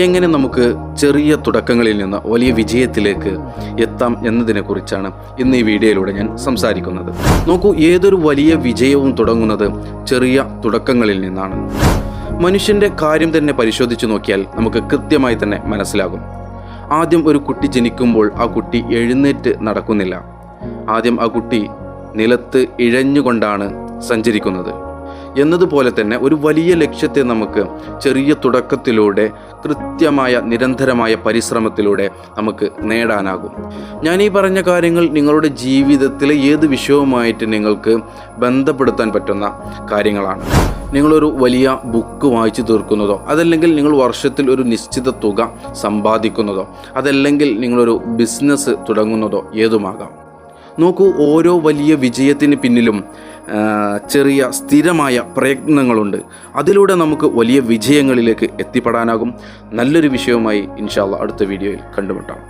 എങ്ങനെ നമുക്ക് ചെറിയ തുടക്കങ്ങളിൽ നിന്ന് വലിയ വിജയത്തിലേക്ക് എത്താം എന്നതിനെക്കുറിച്ചാണ് ഇന്ന് ഈ വീഡിയോയിലൂടെ ഞാൻ സംസാരിക്കുന്നത്. നോക്കൂ ഏതൊരു വലിയ വിജയവും തുടങ്ങുന്നത് ചെറിയ തുടക്കങ്ങളിൽ നിന്നാണ്. മനുഷ്യന്റെ കാര്യം തന്നെ പരിശോധിച്ച് നോക്കിയാൽ നമുക്ക് കൃത്യമായി തന്നെ മനസ്സിലാകും. ആദ്യം ഒരു കുട്ടി ജനിക്കുമ്പോൾ ആ കുട്ടി എഴുന്നേറ്റ് നടക്കുന്നില്ല. ആദ്യം ആ കുട്ടി നിലത്ത് ഇഴഞ്ഞുകൊണ്ടാണ് സഞ്ചരിക്കുന്നത്. എന്നതുപോലെ തന്നെ ഒരു വലിയ ലക്ഷ്യത്തെ നമുക്ക് ചെറിയ തുടക്കത്തിലൂടെ കൃത്യമായ നിരന്തരമായ പരിശ്രമത്തിലൂടെ നമുക്ക് നേടാനാകും. ഞാൻ ഈ പറഞ്ഞ കാര്യങ്ങൾ നിങ്ങളുടെ ജീവിതത്തിലെ ഏത് വിഷയവുമായിട്ട് നിങ്ങൾക്ക് ബന്ധപ്പെടുത്താൻ പറ്റുന്ന കാര്യങ്ങളാണ്. നിങ്ങളൊരു വലിയ ബുക്ക് വായിച്ചു തീർക്കുന്നതോ അതല്ലെങ്കിൽ നിങ്ങൾ വർഷത്തിൽ ഒരു നിശ്ചിത തുക സമ്പാദിക്കുന്നതോ അതല്ലെങ്കിൽ നിങ്ങളൊരു ബിസിനസ് തുടങ്ങുന്നതോ ഏതുമാകാം. നോക്കൂ ഓരോ വലിയ വിജയത്തിന് പിന്നിലും ചെറിയ സ്ഥിരമായ പ്രയത്നങ്ങളുണ്ട്. അതിലൂടെ നമുക്ക് വലിയ വിജയങ്ങളിലേക്ക് എത്തിപ്പെടാനാകും. നല്ലൊരു വിഷയവുമായി ഇൻഷാല്ല അടുത്ത വീഡിയോയിൽ കണ്ടുമുട്ടാം.